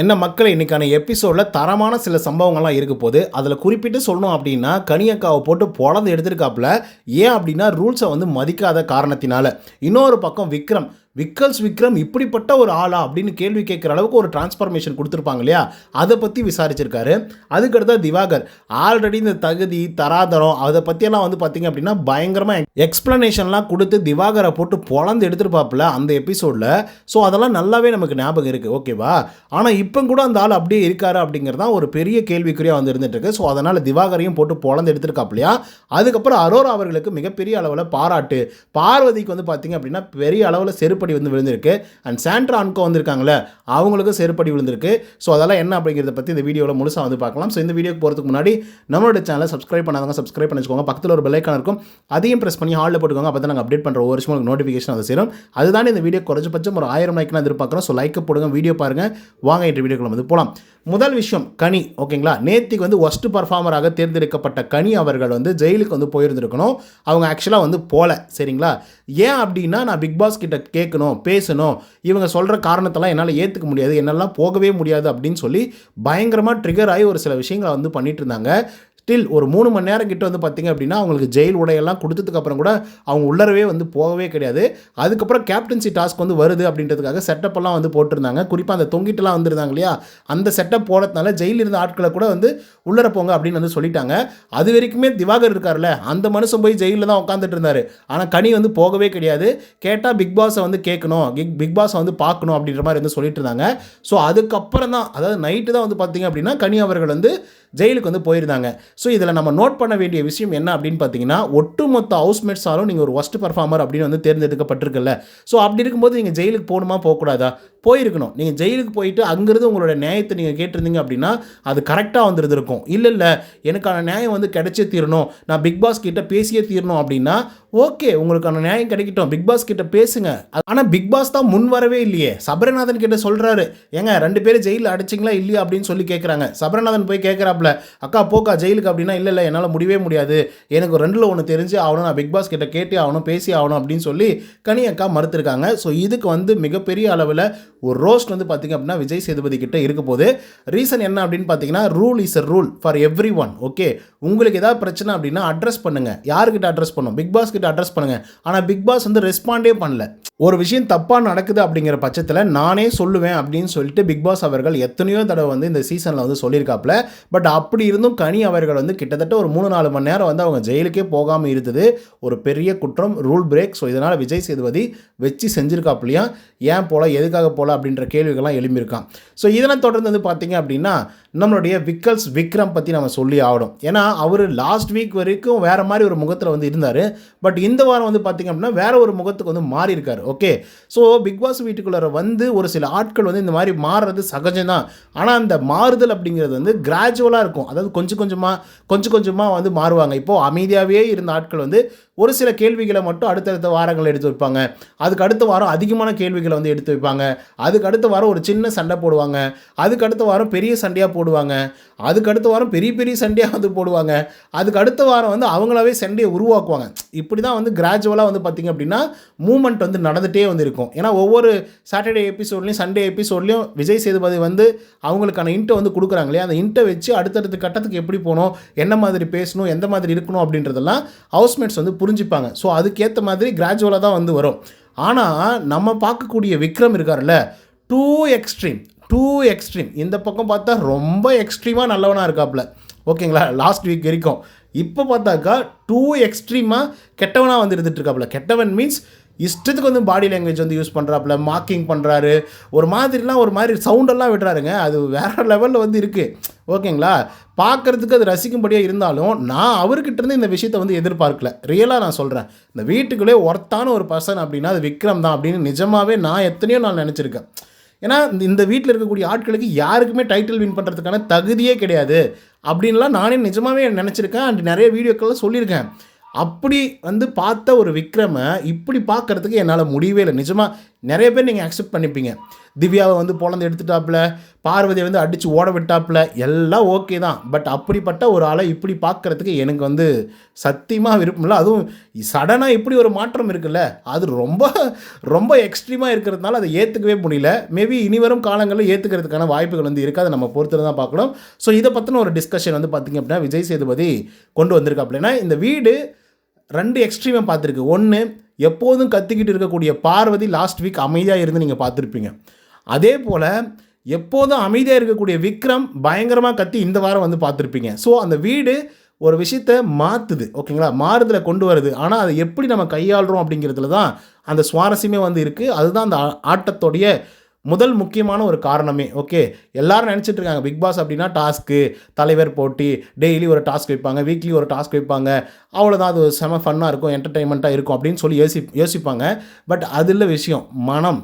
என்ன மக்கள் இன்னைக்கான எபிசோடில் தரமான சில சம்பவங்கள்லாம் இருக்க போது அதில் குறிப்பிட்டு சொல்லணும் அப்படின்னா கனியக்காவை போட்டு பொழந்து எடுத்திருக்காப்புல. ஏன் அப்படின்னா ரூல்ஸை வந்து மதிக்காத காரணத்தினால. இன்னொரு பக்கம் விக்ரம் விக்கல்ஸ் விக்ரம் இப்படிப்பட்ட ஒரு ஆளா அப்படின்னு கேள்வி கேட்குற அளவுக்கு ஒரு டிரான்ஸ்ஃபர்மேஷன் கொடுத்துருப்பாங்க இல்லையா? அதை பற்றி விசாரிச்சிருக்காரு. அதுக்கடுத்தா திவாகர் ஆல்ரெடி இந்த தகுதி தராதரம் அதை பற்றியெல்லாம் வந்து பார்த்தீங்க அப்படின்னா பயங்கரமாக எக்ஸ்ப்ளனேஷன்லாம் கொடுத்து திவாகரை போட்டு பொழந்து எடுத்துருப்பாப்புல அந்த எபிசோடில் ஸோ அதெல்லாம் நல்லாவே நமக்கு ஞாபகம் இருக்குது ஓகேவா ஆனால் இப்போ கூட அந்த ஆள் அப்படியே இருக்காரு அப்படிங்கிறது தான் ஒரு பெரிய கேள்விக்குறியாக வந்து இருந்துட்டு இருக்கு. ஸோ அதனால் திவாகரையும் போட்டு பொழந்து எடுத்திருக்காப்லையா அதுக்கப்புறம் அரோரா அவர்களுக்கு மிகப்பெரிய அளவில் பாராட்டு. பார்வதிக்கு வந்து பார்த்தீங்க அப்படின்னா பெரிய அளவில் செருப்பு செருப்படி வந்து விழுந்திருக்கு. அண்ட் சாண்ட்ரா அன்கோ வந்திருக்காங்களே அவங்களுக்கும் செருப்படி விழுந்திருக்கு. ஸோ அதெல்லாம் என்ன அப்படிங்கிறத பற்றி இந்த வீடியோவில் முழுசாக வந்து பார்க்கலாம். ஸோ இந்த வீடியோக்கு போகிறதுக்கு முன்னாடி நம்மளோட சேனலை சப்ஸ்கிரைப் பண்ணாதவங்க சப்ஸ்கிரைப் பண்ணி வச்சுக்கோங்க பக்கத்தில் ஒரு பெல்லைக்கான இருக்கும். அதையும் ப்ரெஸ் பண்ணி ஹாலில் போட்டுக்கோங்க. அப்போ தான் நாங்கள் அப்டேட் பண்ணுற ஒரு வருஷம் நோட்டிஃபிகேஷன் அதை சேரும். அதுதான் இந்த வீடியோ குறைஞ்சபட்சம் ஒரு ஆயிரம் லைக்னா எதிர்பார்க்குறோம். ஸோ லைக் போடுங்க வீடியோ பாருங்கள் வாங்க இந்த வீடியோக்குள்ள வந்து போகலாம் முதல் விஷயம் கனி ஓகேங்களா? நேத்திக்கு வந்து ஒஸ்ட் பர்ஃபார்மராக தேர்ந்தெடுக்கப்பட்ட கனி அவர்கள் வந்து ஜெயிலுக்கு வந்து போயிருந்திருக்கணும். அவங்க ஆக்சுவலாக வந்து போகல சரிங்களா? ஏன் அப்படின்னா நான் பிக் பாஸ் கிட்ட கேட்கணும் பேசணும். இவங்க சொல்கிற காரணத்தெல்லாம் என்னால் ஏற்றுக்க முடியாது. என்னெல்லாம் போகவே முடியாது அப்படின்னு சொல்லி பயங்கரமாக ட்ரிகர் ஆகி ஒரு சில விஷயங்களை வந்து பண்ணிட்டு இருந்தாங்க. ஸ்டில் ஒரு மூணு மணி நேரம் கிட்ட வந்து பார்த்திங்க அப்படின்னா அவங்களுக்கு ஜெயில் உடையெல்லாம் கொடுத்ததுக்கப்புறம் கூட அவங்க உள்ளரவே வந்து போகவே கிடையாது. அதுக்கப்புறம் கேப்டன்சி டாஸ்க் வந்து வருது அப்படின்றதுக்காக செட்டப்பெல்லாம் வந்து போட்டிருந்தாங்க. குறிப்பாக அந்த தொங்கிட்டுலாம் வந்திருந்தாங்க இல்லையா? அந்த செட்டப் போடுறதுனால ஜெயிலில் இருந்த ஆட்களை கூட வந்து உள்ளர போங்க அப்படின்னு வந்து சொல்லிட்டாங்க. அது வரைக்குமே திவாகர் இருக்கார்ல அந்த மனுஷன் போய் ஜெயிலில் தான் உட்காந்துட்டு இருந்தார். ஆனால் கனி வந்து போகவே கிடையாது. கேட்டால் பிக் பாஸை வந்து கேட்கணும் பிக் பிக் பாஸை வந்து பார்க்கணும் அப்படின்ற மாதிரி வந்து சொல்லிட்டு இருந்தாங்க. ஸோ அதுக்கப்புறம் தான் அதாவது நைட்டு தான் வந்து பார்த்தீங்க அப்படின்னா கனி அவர்கள் வந்து ஜெயிலுக்கு வந்து போயிருந்தாங்க. ஸோ இதில் நம்ம நோட் பண்ண வேண்டிய விஷயம் என்ன அப்படின்னு பார்த்தீங்கன்னா ஒட்டுமொத்த ஹவுஸ்மேட்ஸாலும் நீங்கள் ஒரு ஒஸ்ட் பர்ஃபார்மர் அப்படின்னு வந்து தேர்ந்தெடுக்கப்பட்டிருக்குல்ல. ஸோ அப்படி இருக்கும்போது நீங்கள் ஜெயிலுக்கு போகணுமா போகக்கூடாதா? போயிருக்கணும். நீங்கள் ஜெயிலுக்கு போயிட்டு அங்கேருந்து உங்களோட நியாயத்தை நீங்கள் கேட்டிருந்தீங்க அப்படின்னா அது கரெக்டாக வந்துருந்துருக்கும். இல்லை இல்லை எனக்கான நியாயம் வந்து கிடைச்சே தீரணும். நான் பிக் பாஸ் கிட்ட பேசியே தீரணும் அப்படின்னா ஓகே உங்களுக்கான நியாயம் கிடைக்கட்டும். பிக் பாஸ் கிட்ட பேசுங்க. ஆனால் பிக் பாஸ் தான் முன் வரவே இல்லையே. சபரநாதன் கிட்ட சொல்கிறாரு ஏங்க ரெண்டு பேரும் ஜெயிலில் அடிச்சிங்களா இல்லையா அப்படின்னு சொல்லி கேட்குறாங்க சபரநாதன் போய் கேப்பில் அக்கா போக்கா ஜெயிலுக்கு அப்படின்னா இல்லை இல்லை என்னால் முடியவே முடியாது. எனக்கு ரெண்டில் ஒன்று தெரிஞ்சு ஆகணும். நான் பிக் பாஸ் கிட்ட கேட்டே ஆகணும் பேசி ஆகணும் அப்படின்னு சொல்லி கனி அக்கா மறுத்துருக்காங்க. ஸோ இதுக்கு வந்து மிகப்பெரிய அளவில் ஒரு ரோஸ்ட் வந்து பார்த்திங்க அப்படின்னா விஜய் சேதுபதி கிட்ட இருக்க போது ரீசன் என்ன அப்படின்னு பார்த்தீங்கன்னா rule is a rule for everyone okay உங்களுக்கு ஏதாவது பிரச்சனை அப்படின்னா அட்ரஸ் பண்ணுங்க. யாருக்கிட்ட அட்ரஸ் பண்ணும்? பிக் பாஸ் கிட்ட அட்ரஸ் பண்ணுங்க. ஆனால் பிக் பாஸ் வந்து ரெஸ்பாண்டே பண்ணல. ஒரு விஷயம் தப்பாக நடக்குது அப்படிங்கிற பட்சத்தில் நானே சொல்லுவேன் அப்படின்னு சொல்லிட்டு பிக் பாஸ் அவர்கள் எத்தனையோ தடவை வந்து இந்த சீசனில் வந்து சொல்லியிருக்காப்புல. பட் அப்படி இருந்தும் கனி அவர்கள் வந்து கிட்டத்தட்ட ஒரு மூணு நாலு மணி நேரம் வந்து அவங்க ஜெயிலுக்கே போகாமல் இருந்தது. ஒரு பெரிய குற்றம் ரூல் பிரேக் ஸோ இதனால் விஜய் சேதுபதி வச்சு செஞ்சுருக்காப்புலையா? ஏன் போல? எதுக்காக போல? அப்படின்ற கேள்விகள்லாம் எழும்பியிருக்கான் ஸோ இதனை தொடர்ந்து வந்து பார்த்தீங்க அப்படின்னா நம்மளுடைய விக்கல்ஸ் விக்ரம் பற்றி நம்ம சொல்லி ஆகணும். ஏன்னா அவர் லாஸ்ட் வீக் வரைக்கும் வேறு மாதிரி ஒரு முகத்தில் வந்து இருந்தார். பட் இந்த வாரம் வந்து பார்த்திங்க அப்படின்னா வேற ஒரு முகத்துக்கு வந்து மாறி இருக்கார் ஓகே ஸோ பிக் பாஸ் வீட்டுக்குள்ளார வந்து ஒரு சில ஆட்கள் வந்து இந்த மாதிரி மாறுறது சகஜம்தான். ஆனால் அந்த மாறுதல் அப்படிங்கிறது வந்து கிராஜுவலாக இருக்கும். அதாவது கொஞ்சம் கொஞ்சமாக கொஞ்சம் கொஞ்சமாக வந்து மாறுவாங்க. இப்போது அமைதியாகவே இருந்த ஆட்கள் வந்து ஒரு சில கேள்விகளை மட்டும் அடுத்தடுத்த வாரங்கள் எடுத்து வைப்பாங்க. அதுக்கு அடுத்த வாரம் அதிகமான கேள்விகளை வந்து எடுத்து வைப்பாங்க. அதுக்கு அடுத்த வாரம் ஒரு சின்ன சண்டை போடுவாங்க. அதுக்கு அடுத்த வாரம் பெரிய சண்டையாக போடுவாங்க. அதுக்கு அடுத்த வாரம் பெரிய பெரிய சண்டையாக வந்து போடுவாங்க. அதுக்கு அடுத்த வாரம் வந்து அவங்களாவே சண்டையை உருவாக்குவாங்க. இப்படி தான் வந்து கிராஜுவலாக வந்து பார்த்திங்க அப்படின்னா மூமெண்ட் வந்து நடந்துகிட்டே வந்து இருக்கும். ஏன்னா ஒவ்வொரு சாட்டர்டே எபிசோட்லேயும் சண்டே எபிசோட்லையும் விஜய் சேதுபதி வந்து அவங்களுக்கான இன்ட்டை வந்து கொடுக்குறாங்க இல்லையா? அந்த இன்ட்டை வச்சு அடுத்தடுத்த கட்டத்துக்கு எப்படி போகணும் என்ன மாதிரி பேசணும் எந்த மாதிரி இருக்கணும் அப்படின்றதெல்லாம் ஹவுஸ்மேட்ஸ் வந்து புரிஞ்சுப்பாங்க. ஸோ அதுக்கேற்ற மாதிரி கிராஜுவலாக தான் வந்து வரும். ஆனால் நம்ம பார்க்கக்கூடிய விக்ரம் இருக்கார்ல டூ எக்ஸ்ட்ரீம் டூ எக்ஸ்ட்ரீம் இந்த பக்கம் பார்த்தா ரொம்ப எக்ஸ்ட்ரீமாக நல்லவனாக இருக்காப்புல. ஓகேங்களா? லாஸ்ட் வீக் வரைக்கும். இப்போ பார்த்தாக்கா டூ எக்ஸ்ட்ரீமாக கெட்டவனாக வந்து இருந்துட்டு இருக்காப்புல. கெட்டவன் மீன்ஸ் இஷ்டத்துக்கு வந்து பாடி லாங்குவேஜ் வந்து யூஸ் பண்ணுறாப்புல மார்க்கிங் பண்ணுறாரு ஒரு மாதிரிலாம் ஒரு மாதிரி சவுண்டெல்லாம் விடுறாருங்க அது வேறு லெவலில் வந்து இருக்குது ஓகேங்களா? பார்க்குறதுக்கு அது ரசிக்கும்படியாக இருந்தாலும் நான் அவர்கிட்டருந்து இந்த விஷயத்தை வந்து எதிர்பார்க்கல. ரியலாக நான் சொல்கிறேன் இந்த வீட்டுக்குள்ளே ஒர்த்தான ஒரு பர்சன் அப்படின்னா அது விக்ரம் தான் அப்படின்னு நிஜமாகவே நான் எத்தனையோ நான் நினச்சிருக்கேன். ஏன்னா இந்த வீட்டில் இருக்கக்கூடிய ஆட்களுக்கு யாருக்குமே டைட்டில் வின் பண்ணுறதுக்கான தகுதியே கிடையாது. அப்படின்லாம் நானே நிஜமாகவே நினச்சிருக்கேன். அண்ட் நிறைய வீடியோக்கள்லாம் சொல்லியிருக்கேன். அப்படி வந்து பார்த்த ஒரு விக்ரமை இப்படி பார்க்கறதுக்கு என்னால் முடியவே இல்லை. நிஜமாக நிறைய பேர் நீங்கள் அக்செப்ட் பண்ணிப்பீங்க. திவ்யாவை வந்து பொழந்து எடுத்துட்டாப்புல பார்வதியை வந்து அடித்து ஓட விட்டாப்புல எல்லாம் ஓகே தான். பட் அப்படிப்பட்ட ஒரு ஆளை இப்படி பார்க்குறதுக்கு எனக்கு வந்து சத்தியமாக விருப்பம் இல்லை. அதுவும் சடனாக இப்படி ஒரு மாற்றம் இருக்குல்ல அது ரொம்ப ரொம்ப எக்ஸ்ட்ரீமாக இருக்கிறதுனால அதை ஏற்றுக்கவே முடியல. மேபி இனி வரும் காலங்களில் ஏற்றுக்கிறதுக்கான வாய்ப்புகள் வந்து இருக்குது. அதை நம்ம பொறுத்து தான் பார்க்கணும். ஸோ இதை பற்றின ஒரு டிஸ்கஷன் வந்து பார்த்திங்க அப்படின்னா விஜய் சேதுபதி கொண்டு வந்திருக்கா அப்படின்னா இந்த வீடு ரெண்டு எக்ஸ்ட்ரீமை பார்த்துருக்கு. ஒன்று எப்போதும் கத்திக்கிட்டு இருக்கக்கூடிய பார்வதி லாஸ்ட் வீக் அமைதியாக இருந்து நீங்கள் பார்த்துருப்பீங்க. அதே போல் எப்போதும் அமைதியாக இருக்கக்கூடிய விக்ரம் பயங்கரமாக கத்தி இந்த வாரம் வந்து பார்த்துருப்பீங்க. ஸோ அந்த வீடு ஒரு விஷயத்த மாற்றுது ஓகேங்களா? மாறுதலை கொண்டு வருது. ஆனால் அதை எப்படி நம்ம கையாளுறோம் அப்படிங்கிறதுல தான் அந்த சுவாரஸ்யமே வந்து இருக்குது அதுதான் அந்த ஆட்டத்தோடைய முதல் முக்கியமான ஒரு காரணமே ஓகே எல்லாரும் நினச்சிட்டு இருக்காங்க பிக் பாஸ் அப்படின்னா டாஸ்க்கு தலைவர் போட்டி டெய்லி ஒரு டாஸ்க் வைப்பாங்க வீக்லி ஒரு டாஸ்க் வைப்பாங்க அவ்வளோதான் அது செம ஃபன்னாக இருக்கும் என்டர்டெயின்மெண்ட்டாக இருக்கும் அப்படின்னு சொல்லி யோசி யோசிப்பாங்க. பட் அது இல்லை விஷயம் மனம்.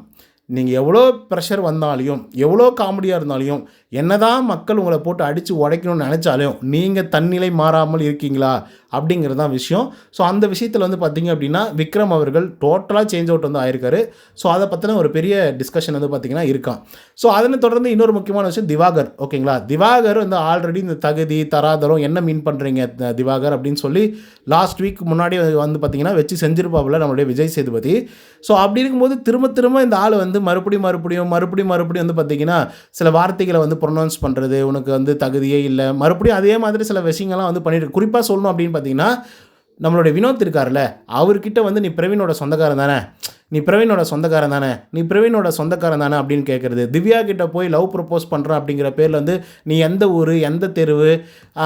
நீங்கள் எவ்வளோ ப்ரெஷர் வந்தாலையும் எவ்வளோ காமெடியாக இருந்தாலையும் என்னதான் மக்கள் உங்களை போட்டு அடித்து உடைக்கணும்னு நினச்சாலும் நீங்கள் தன்னிலை மாறாமல் இருக்கீங்களா அப்படிங்கிறது தான் விஷயம். ஸோ அந்த விஷயத்தில் வந்து பார்த்தீங்க அப்படின்னா விக்ரம் அவர்கள் டோட்டலாக சேஞ்ச் அவுட் வந்து ஆயிருக்காரு. ஸோ அதை பற்றின ஒரு பெரிய டிஸ்கஷன் வந்து பார்த்தீங்கன்னா இருக்கான் ஸோ அதனை தொடர்ந்து இன்னொரு முக்கியமான விஷயம் திவாகர் ஓகேங்களா? திவாகர் வந்து ஆல்ரெடி இந்த தகுதி தராதரம் என்ன மீன் பண்ணுறீங்க திவாகர் அப்படின்னு சொல்லி லாஸ்ட் வீக் முன்னாடி வந்து பார்த்தீங்கன்னா வச்சு செஞ்சிருப்பாப்புல நம்மளுடைய விஜய் சேதுபதி. ஸோ அப்படி இருக்கும்போது திரும்ப திரும்ப இந்த ஆள் வந்து மறுபடியும் மறுபடியும் மறுபடியும் மறுபடியும் வந்து பார்த்தீங்கன்னா சில வார்த்தைகளை வந்து ப்ரொனவுன்ஸ் பண்ணுறது உனக்கு வந்து தகுதியே இல்லை. மறுபடியும் அதே மாதிரி சில விஷயங்கள்லாம் வந்து பண்ணிட்டு குறிப்பாக சொல்லணும் அப்படின்னு பார்த்தீங்கன்னா நம்மளுடைய வினோத் இருக்கார்ல அவர்கிட்ட வந்து நீ பிரவீனோட சொந்தக்காரன் தானே? நீ பிரவீனோட சொந்தக்காரன் தானே? நீ பிரவீனோட சொந்தக்காரன் தானே அப்படின்னு கேட்குறது திவ்யா கிட்ட போய் லவ் ப்ரப்போஸ் பண்ணுறான் அப்படிங்கிற பேரில் வந்து நீ எந்த ஊர் எந்த தெருவு?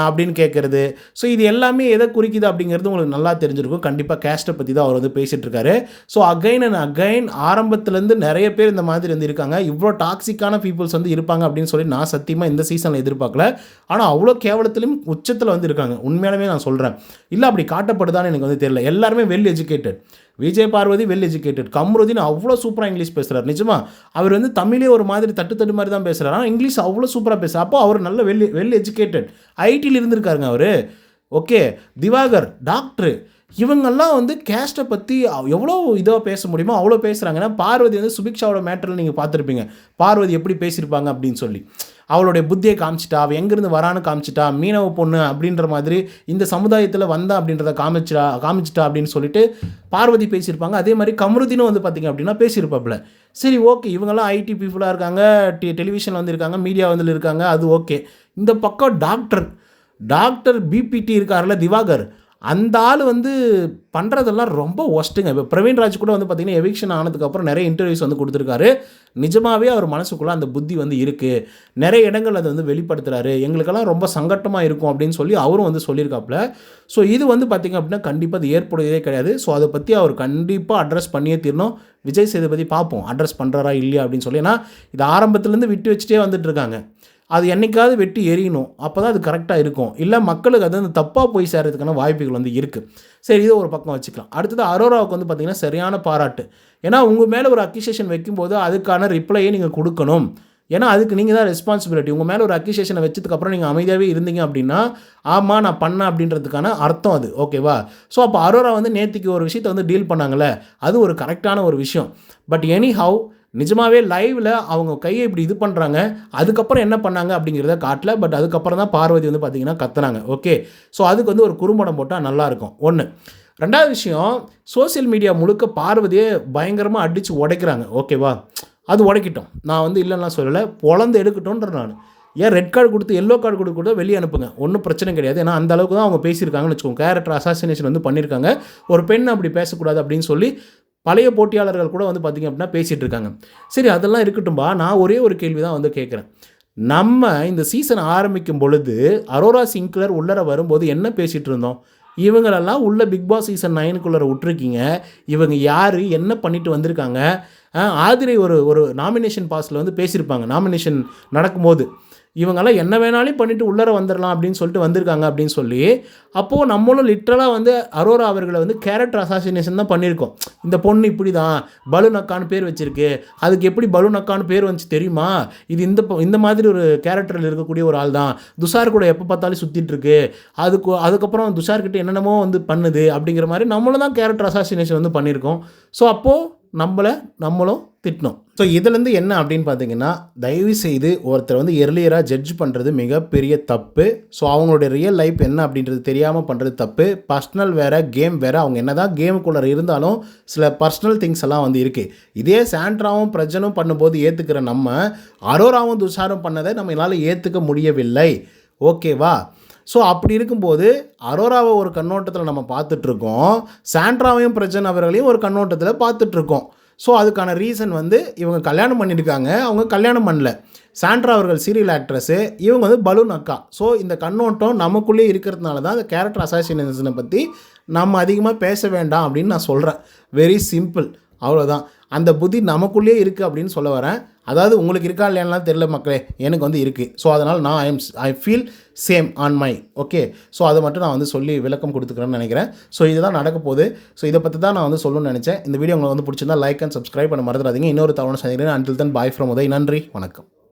அப்படின்னு கேட்குறது ஸோ இது எல்லாமே எதை குறிக்குது அப்படிங்கிறது உங்களுக்கு நல்லா தெரிஞ்சிருக்கும். கண்டிப்பாக கேஸ்ட்டை பற்றி தான் அவர் வந்து பேசிகிட்டு இருக்காரு ஸோ அகைன் அண்ட் அகைன் ஆரம்பத்துலேருந்து நிறைய பேர் இந்த மாதிரி வந்து இருக்காங்க. இவ்வளோ டாக்ஸிக்கான பீப்புள்ஸ் வந்து இருப்பாங்க அப்படின்னு சொல்லி நான் சத்தியமாக இந்த சீசனில் எதிர்பார்க்கல. ஆனால் அவ்வளோ கேவலத்திலும் உச்சத்தில் வந்து இருக்காங்க. உண்மையாலுமே நான் சொல்கிறேன் இல்லை அப்படி காட்டப்படுதான்னு எனக்கு வந்து தெரியல. எல்லாருமே well educated Vijay Parvathy well educated Kamrudeen அவ்வளோ சூப்பராக இங்கிலீஷ் பேசுகிறார் நிஜமா? அவர் வந்து தமிழே ஒரு மாதிரி தட்டு தட்டு மாதிரி தான் பேசுகிறார் ஆனால் இங்கிலீஷ் அவ்வளோ சூப்பராக பேசுகிறார் அப்போ அவர் நல்ல வெல் வெல் எஜுகேட்டட் ஐடியில் இருந்திருக்காருங்க அவர். ஓகே திவாகர் டாக்டரு இவங்கெல்லாம் வந்து கேஸ்ட்டை பற்றி எவ்வளோ இதாக பேச முடியுமோ அவ்வளோ பேசுகிறாங்கன்னா பார்வதி வந்து சுபிக்ஷாவோட மேட்டரில் நீங்கள் பார்த்துருப்பீங்க. பார்வதி எப்படி பேசியிருப்பாங்க அப்படின்னு சொல்லி. அவளுடைய புத்தியை காமிச்சிட்டா அவள் எங்கேருந்து வரான்னு காமிச்சிட்டா மீனவ பொண்ணு அப்படின்ற மாதிரி இந்த சமுதாயத்தில் வந்தா அப்படின்றத காமிச்சிட்டா காமிச்சிட்டா அப்படின்னு சொல்லிட்டு பார்வதி பேசியிருப்பாங்க. அதே மாதிரி கமருதீனும் வந்து பார்த்திங்க அப்படின்னா பேசியிருப்பாப்புல. சரி ஓகே இவங்கெல்லாம் ஐடி பீப்புளாக இருக்காங்க டி டெலிவிஷனில் வந்து இருக்காங்க மீடியா வந்து இருக்காங்க அது ஓகே இந்த பக்கம் டாக்டர் டாக்டர் பிபிடி இருக்கார்ல திவாகர். அந்த ஆள் வந்து பண்ணுறதெல்லாம் ரொம்ப ஒஸ்ட்டுங்க இப்போ பிரவீன் ராஜ் கூட வந்து பார்த்திங்கன்னா எவிக்ஷன் ஆனதுக்கப்புறம் நிறைய இன்டர்வியூஸ் வந்து கொடுத்துருக்காரு. நிஜமாவே அவர் மனசுக்குள்ளே அந்த புத்தி வந்து இருக்குது நிறைய இடங்கள் அதை வந்து வெளிப்படுத்துறாரு. எங்களுக்கெல்லாம் ரொம்ப சங்கட்டமாக இருக்கும் அப்படின்னு சொல்லி அவரும் வந்து சொல்லியிருக்காப்புல. ஸோ இது வந்து பார்த்திங்க அப்படின்னா கண்டிப்பாக அது ஏற்புடையதே கிடையாது. ஸோ அதை பற்றி அவர் கண்டிப்பாக அட்ரஸ் பண்ணியே தீரணும். விஜய் சேதுபதி பார்ப்போம் அட்ரஸ் பண்ணுறாரா இல்லையா அப்படின்னு சொல்லி. ஏன்னா இது ஆரம்பத்துலேருந்து விட்டு வச்சுட்டே வந்துட்டுருக்காங்க அது என்னைக்காவது வெட்டி எரியணும் அப்போ தான் அது கரெக்டாக இருக்கும். இல்லை மக்களுக்கு அது வந்து தப்பாக போய் சேர்கிறதுக்கான வாய்ப்புகள் வந்து இருக்குது சரி இதை ஒரு பக்கம் வச்சுக்கலாம். அடுத்தது அரோராவுக்கு வந்து பார்த்திங்கன்னா சரியான பாராட்டு. ஏன்னா உங்கள் மேலே ஒரு அக்யூசேஷன் வைக்கும்போது அதுக்கான ரிப்ளையை நீங்கள் கொடுக்கணும். ஏன்னா அதுக்கு நீங்கள் தான் ரெஸ்பான்சிபிலிட்டி உங்கள் மேலே ஒரு அக்யூசேஷனை வச்சதுக்கப்புறம் நீங்கள் அமைதியாகவே இருந்தீங்க அப்படின்னா ஆமாம் நான் பண்ணேன் அப்படின்றதுக்கான அர்த்தம் அது. ஓகேவா ஸோ அப்போ அரோரா வந்து நேத்திக்கு ஒரு விஷயத்தை வந்து டீல் பண்ணாங்களே அது ஒரு கரெக்டான ஒரு விஷயம். பட் எனி ஹவ் நிஜமாகவே லைவில் அவங்க கையை இப்படி இது பண்ணுறாங்க அதுக்கப்புறம் என்ன பண்ணாங்க அப்படிங்கிறத காட்டல. பட் அதுக்கப்புறம் தான் பார்வதி வந்து பார்த்தீங்கன்னா கத்துனாங்க. ஓகே ஸோ அதுக்கு வந்து ஒரு குறும்படம் போட்டால் நல்லாயிருக்கும் ஒன்று ரெண்டாவது விஷயம் சோஷியல் மீடியா முழுக்க பார்வதியை பயங்கரமாக அடித்து உடைக்கிறாங்க. ஓகேவா அது உடைக்கிட்டோம். நான் வந்து இல்லைன்னா சொல்லலை. பொழந்து எடுக்கட்டோன்ற நான். ஏன் ரெட் கார்டு கொடுத்து எல்லோ கார்டு கொடுத்து கூட வெளியே அனுப்புங்க. ஒன்றும் பிரச்சனை கிடையாது. ஏன்னா அந்த அளவுக்கு தான் அவங்க பேசியிருக்காங்கன்னு வச்சுக்கோங்க. கேரக்டர் அசாசினேஷன் வந்து பண்ணியிருக்காங்க. ஒரு பெண் அப்படி பேசக்கூடாது அப்படின்னு சொல்லி பழைய போட்டியாளர்கள் கூட வந்து பார்த்திங்க அப்படின்னா பேசிகிட்டு இருக்காங்க. சரி அதெல்லாம் இருக்கட்டும்பா. நான் ஒரே ஒரு கேள்வி தான் வந்து கேட்குறேன். நம்ம இந்த சீசன் ஆரம்பிக்கும் பொழுது அரோரா சிங்க்லர் உள்ளர வரும்போது என்ன பேசிகிட்டு இருந்தோம்? இவங்களெல்லாம் உள்ள பிக் பாஸ் சீசன் நைனுக்குள்ளே விட்டுருக்கீங்க இவங்க யார்? என்ன பண்ணிட்டு வந்திருக்காங்க? ஆதிரை ஒரு ஒரு நாமினேஷன் பாஸில் வந்து பேசியிருப்பாங்க. நாமினேஷன் நடக்கும்போது. இவங்கெல்லாம் என்ன வேணாலும் பண்ணிவிட்டு உள்ளர வந்துடலாம் அப்படின்னு சொல்லிட்டு வந்திருக்காங்க அப்படின்னு சொல்லி அப்போது நம்மளும் லிட்ரலாக வந்து அரோரா அவர்களை வந்து கேரக்டர் அசாசினேஷன் தான் பண்ணியிருக்கோம். இந்த பொண்ணு இப்படி தான் பலூன் அக்கான்னு பேர் வச்சிருக்கு. அதுக்கு எப்படி பலூன் அக்கான்னு பேர் வந்துச்சு தெரியுமா? இது இந்த இந்த மாதிரி ஒரு கேரக்டரில் இருக்கக்கூடிய ஒரு ஆள் தான். துஷார் கூட எப்போ பார்த்தாலும் சுற்றிட்டுருக்கு அதுக்கு அதுக்கப்புறம் துஷார்கிட்ட என்னென்னமோ வந்து பண்ணுது அப்படிங்கிற மாதிரி நம்மளும் தான் கேரக்டர் அசாசினேஷன் வந்து பண்ணியிருக்கோம். ஸோ அப்போது நம்மளை நம்மளும் திட்டணும். ஸோ இதுலேருந்து என்ன அப்படின்னு பார்த்தீங்கன்னா தயவு செய்து ஒருத்தர் வந்து எர்லியராக ஜட்ஜ் பண்ணுறது மிகப்பெரிய தப்பு. ஸோ அவங்களுடைய ரியல் லைஃப் என்ன அப்படின்றது தெரியாமல் பண்ணுறது தப்பு. பர்சனல் வேறு கேம் வேறு அவங்க என்ன தான் கேமுக்குள்ளே இருந்தாலும் சில பர்சனல் திங்ஸ் எல்லாம் வந்து இருக்குது இதே சாண்ட்ராவும் பிரஜனும் பண்ணும்போது ஏற்றுக்கிற நம்ம அரோராவும் துஷாரும் பண்ணதை நம்மளால் ஏற்றுக்க முடியவில்லை. ஓகேவா ஸோ அப்படி இருக்கும்போது அரோராவை ஒரு கண்ணோட்டத்தில் நம்ம பார்த்துட்ருக்கோம். சாண்ட்ராவையும் பிரஜன் அவர்களையும் ஒரு கண்ணோட்டத்தில் பார்த்துட்ருக்கோம். ஸோ அதுக்கான ரீசன் வந்து இவங்க கல்யாணம் பண்ணியிருக்காங்க. அவங்க கல்யாணம் பண்ணல. சாண்ட்ரா அவர்கள் சீரியல் ஆக்ட்ரஸ்ஸு இவங்க வந்து பலூன் அக்கா. ஸோ இந்த கண்ணோட்டம் நமக்குள்ளேயே இருக்கிறதுனால தான் அந்த கேரக்டர் அசாசினேஷனை பற்றி நம்ம அதிகமாக பேச வேண்டாம் அப்படின்னு நான் சொல்கிறேன் வெரி சிம்பிள் அவ்வளோதான் அந்த புத்தி நமக்குள்ளேயே இருக்குது அப்படின்னு சொல்ல வரேன். அதாவது உங்களுக்கு இருக்கா இல்லையாலாம் தெரியல மக்களே எனக்கு வந்து இருக்குது ஸோ அதனால் நான் I am I feel same on my okay so அதை மட்டும் நான் வந்து சொல்லி விளக்கம் கொடுத்துக்கிறேன்னு நினைக்கிறேன். ஸோ இதுதான் நடக்க போகுது. ஸோ இதை பற்றி தான் நான் வந்து சொல்லணும்னு நினச்சேன். இந்த வீடியோ உங்களுக்கு வந்து பிடிச்சிருந்தா லைக் அண்ட் சப்ஸ்கிரைப் பண்ண மறந்துடாதீங்க. இன்னொரு தவணை சந்திக்கிறேன் until then bye from Uday. நன்றி. வணக்கம்.